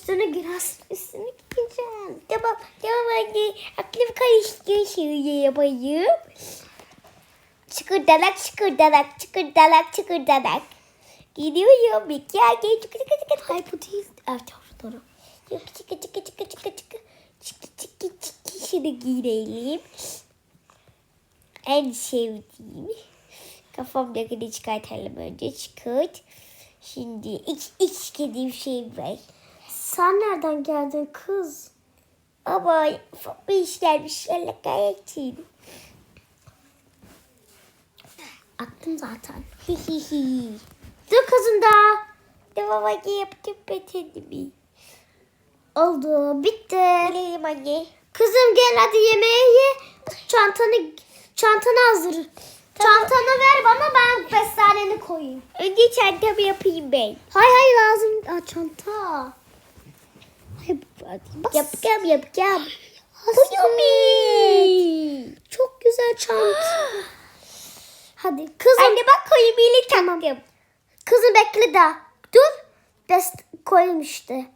üstüne biraz üstüne giyeceğim. Tamam tamam anne. Aklım karıştı şöyle yapayım. Çıkırdanak çıkırdanak çıkırdanak çıkırdanak. Gidiyorum. Gel gel çıkı çıkı çıkı. Hayır bu değil. Evet doğru. Yok çıkı çıkı çıkı çıkı çıkı. Çıkı çıkı çıkı. Şunu giyelim. En sevdiğim. Kafamdakini çıkartalım önce. Çıkart. Şimdi iç, iç istediğim şey var. Sen nereden geldin kız? Ama bir iş gelmiş. Allah kahretsin. Attım zaten. Hihihi. Dur kızım da. Devam anne yaptım ben kendimi. Oldu. Bitti. Bileyim anne. Kızım gel hadi yemeğe ye. Çantanı çantanı hazır. Çantanı ver bana ben festaneni koyayım. Önce çantamı yapayım ben. Hay hay lazım. Aa, çanta. Yapacağım yapacağım. Yummy. Çok güzel çanta. Hadi kızım. Anne bak koyayım ile taktım. Kızım bekle daha. Dur. Dest koyayım işte.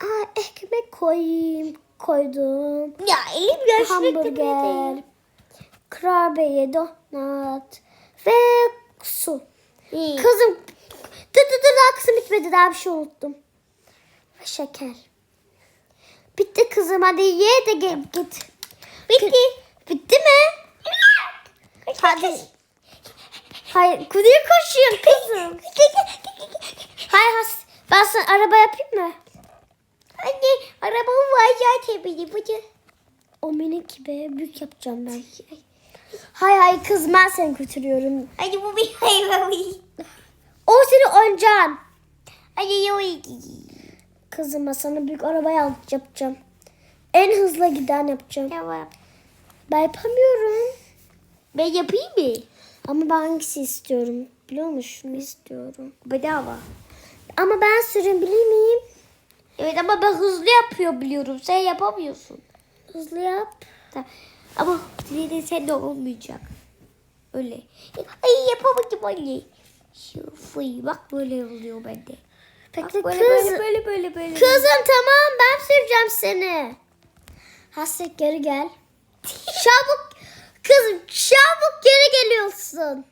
Aa, ekmek koyayım. Koydum. Ya elim yaşlı Hamburger. Kurabiye, donut ve su. Kızım dur dur dur daha kızım bitmedi daha bir şey unuttum. Şeker. Bitti kızım hadi ye de gel git. Bitti. Bitti mi? Hadi. Hayır kuduya koşuyor kızım. Hayır has. Ben sana araba yapayım mı? Anne arabam var zaten benim. Hadi. O minik gibi büyük yapacağım ben. Hay hay kız ben seni götürüyorum. Hadi bu bir hayvan. O senin oyuncağın. Hadi yoy. Kızıma sana büyük arabayı alıp yapacağım. En hızlı giden yapacağım. Tamam. Ben yapamıyorum. Ben yapayım mı? Ama ben hangisi istiyorum? Biliyor musun? Şunu istiyorum. Bedava. Ama ben sürebilir miyim? Evet ama ben hızlı yapıyor biliyorum. Sen yapamıyorsun. Hızlı yap. Tamam. Ama sen de olmayacak. Öyle. Ay yapamadım anne. Şu fıy bak böyle oluyor bende. Peki Bak böyle, kız. böyle böyle böyle böyle. Kızım tamam ben süreceğim seni. Hasret geri gel. çabuk. Kızım çabuk geri geliyorsun.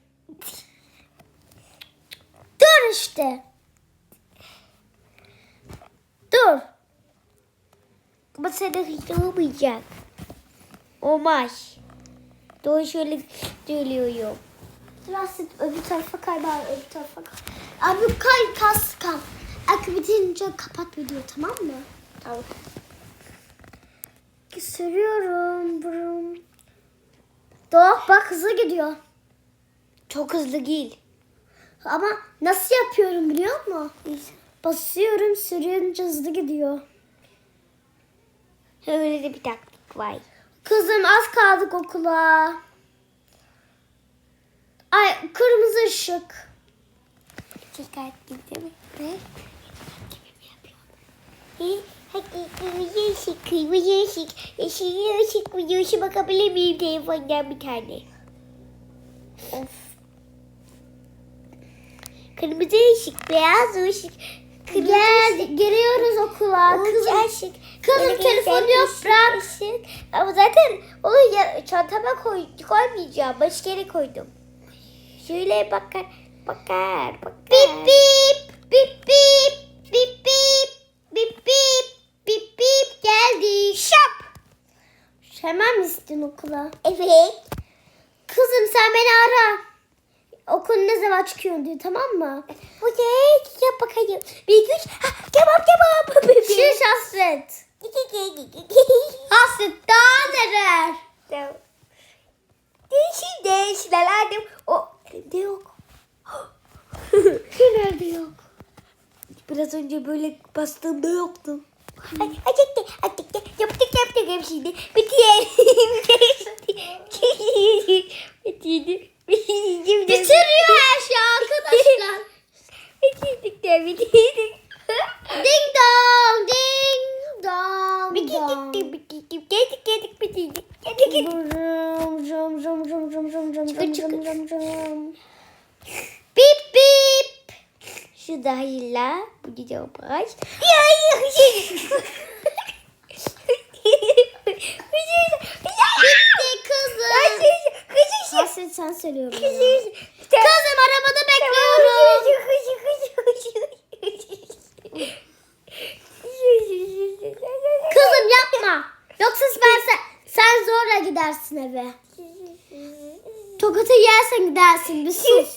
Dur işte. Dur. Ama sen de hiç olmayacak. Olmaz. Doğru şöyle söylüyorum. Hasret öbür tarafa kay öbür tarafa kay. Abi kay kas kal. Akı bitince kapat video tamam mı? Tamam. Sürüyorum. Brum. Doğa bak hızlı gidiyor. Çok hızlı değil. Ama nasıl yapıyorum biliyor musun? Basıyorum sürünce hızlı gidiyor. Öyle de bir taktik var. Kızım az kaldık okula. Ay kırmızı ışık. Dikkat değil mi? Ne? Kırmızı ışık, kırmızı ışık, yeşil ışık, bu ışık bakabilir miyim telefondan bir tane? Of. Kırmızı ışık, beyaz ışık, kırmızı Gel ışık. geliyoruz okula. Kızım, ışık. kızım telefonu yok bırak. Ama zaten onu ya, çantama koy, koymayacağım. Başka yere koydum. Şöyle bakar, bakar, bakar. Bip bip, bip bip, bip bip, bip bip, bip bip geldi. Şap. Hemen mi istedin okula? Evet. Kızım sen beni ara. Okul ne zaman çıkıyor diyor tamam mı? Okey yap bakayım. Bir iki üç. Ha, kebap kebap. Şiş hasret. hasret daha neler? Değişik değişik nelerdim. O elimde yok. Nerede yok? Biraz önce böyle bastığımda yoktu. Ay, acıktı, acıktı. Yaptık yaptık hepsini. Bitirelim. Bitirdi. Bitirdim. Bitiriyor her şey arkadaşlar. Bitirdik de bitirdik. ding dong ding dong dong. Bitirdik de bitirdik. Geldik geldik bitirdik. Geldik geldik. Rum, rum, rum, rum, rum, rum, rum, Çıkır, rum, çıkır. rum, rum, rum. Bip bip. Da hayırla. Bu da yapar. Ya ya Bitti kızım. Hasret sen söylüyorum. Kızım arabada bekliyorum. Kızım yapma. Yoksa ben sen, sen zorla gidersin eve. Yersen gidersin. Bir sus.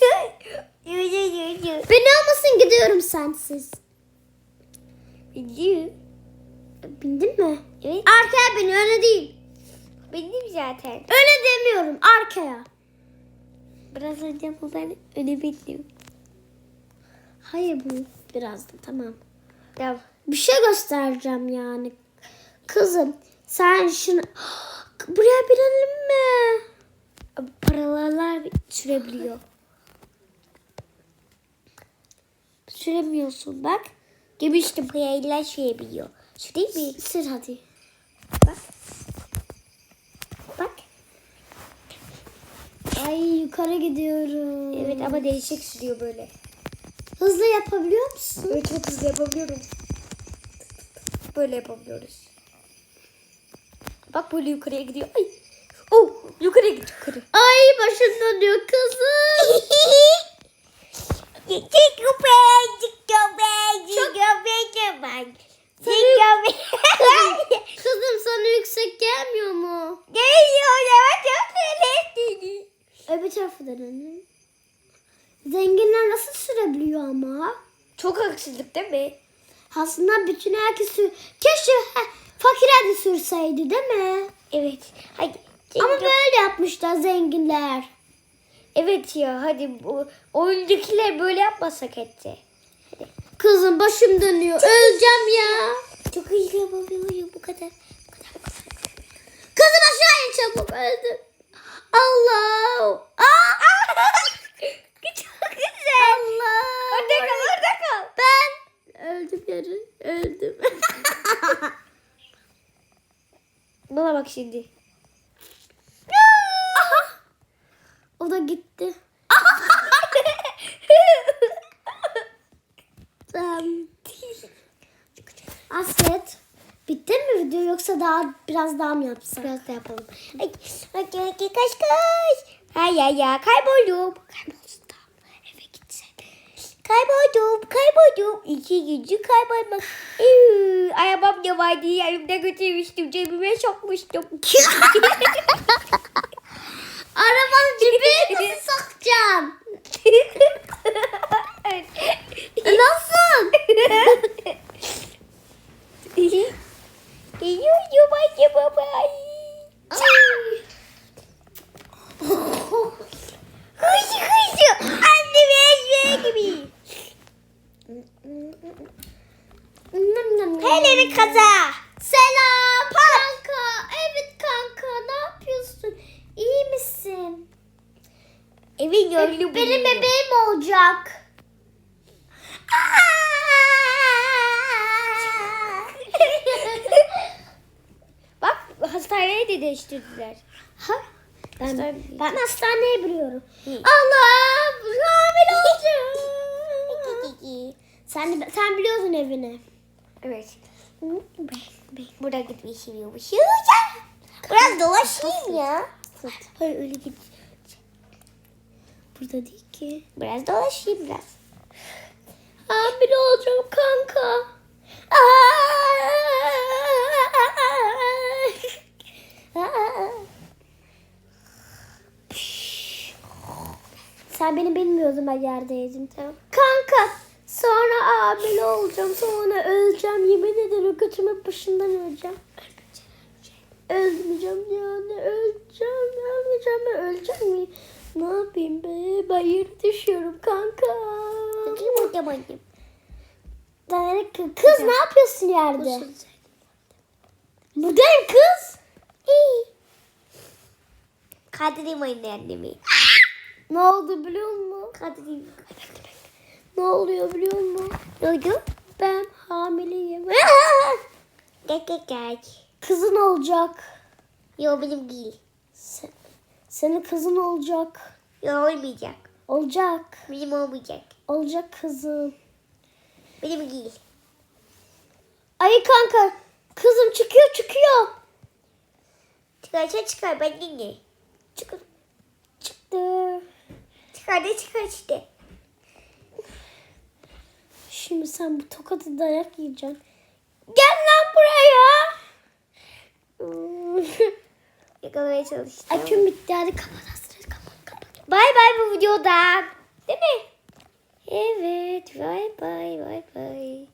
Beni olmasın gidiyorum sensiz. Bindin mi? Evet. Arkaya bin öne değil. Benim zaten. Öne demiyorum arkaya. Biraz önce bu ben öne bindim. Hayır bu birazdan tamam. Tamam. Bir şey göstereceğim yani. Kızım sen şunu... Buraya binelim mi? Sürebiliyor. Süremiyorsun bak. Demiştim parayla sürebiliyor. Değil mi? Sür hadi. Bak. Bak. Ay yukarı gidiyorum. Evet ama değişik sürüyor böyle. Hızlı yapabiliyor musun? Evet çok hızlı yapabiliyorum. Böyle yapabiliyoruz. Bak böyle yukarıya gidiyor. Ay. Yukarıya gidiyor yukarı. Ay başım dönüyor kızım. kızım sana yüksek gelmiyor mu? Öbür tarafı dönün. Zenginler nasıl sürebiliyor ama? Çok haksızlık değil mi? Aslında bütün herkes sür... Keşke he, fakirler de sürseydi değil mi? Evet. Hadi. Ama böyle yapmışlar zenginler. Evet ya hadi bu oyundakiler böyle yapmasak etti. Kızım başım dönüyor. Öleceğim ya. Çok hızlı yapabiliyorum bu kadar. Bu kadar bu kadar. Kızım aşağı in çabuk öldüm. Allah. Aa! Çok güzel. Allah. Orada kal orada kal. Ben öldüm yarı. Öldüm. Bana bak şimdi. o da gitti. Tamam. Asret. Bitti mi video yoksa daha biraz daha mı yapsak? Biraz da yapalım. Ay, ay, ay, kaç kaç. Ay ya kayboldum. Kaybolsun tamam. Eve gitsen. Kayboldum kayboldum. İki gücü kaybolmak. Eee, Arabam da vardı yanımda götürmüştüm. Cebime sokmuştum. Arabanın cebine nasıl sokacaksın? Nasıl? Geliyorum anne baba. Hızlı hızlı. Annem ezmeye gibi. Bir kaza. Selam kanka. Evet kanka ne yapıyorsun? İyi misin? Evin yönlü Benim bebeğim olacak. Bak hastaneyi de değiştirdiler. Ha? Ben, Hastane- ben hastaneyi biliyorum. Allah hamile olacağım. sen, sen biliyorsun evini. evet. Burada gitmişim yokmuşum. Biraz dolaşayım ya. Hayır öyle git. Burada değil ki. Biraz dolaşayım biraz. Hamile olacağım kanka. Sen beni bilmiyordun ben yerdeydim. Tamam. Kanka sonra hamile olacağım sonra öleceğim yemin ederim götümün başından öleceğim. Ölmeyeceğim yani öleceğim ölmeyeceğim ben öleceğim mi? Ne yapayım be ben yere düşüyorum kanka. Bakayım bakayım. Dayanak kız ne yapıyorsun yerde? Buradayım kız. İyi. Kadir'im anne annemi. Ne oldu biliyor musun? Kadir'im. Ne oluyor biliyor musun? Ne oldu? Ben hamileyim. Gel gel gel. Kızın olacak. Yo benim değil. Sen, senin kızın olacak. Yo olmayacak. Olacak. Benim olmayacak. Olacak kızın. Benim değil. Ay kanka. Kızım çıkıyor çıkıyor. Çıkarsa çıkar ben değil. Çıktı. Çıktı. Çıkar da çıkar işte. Şimdi sen bu tokadı dayak yiyeceksin. Gel lan buraya. Yakalamaya çalıştım. Aküm bitti hadi kapat Hasret kapat kapat. Bay bay bu videoda. Değil mi? Evet. Bay bay bay bay.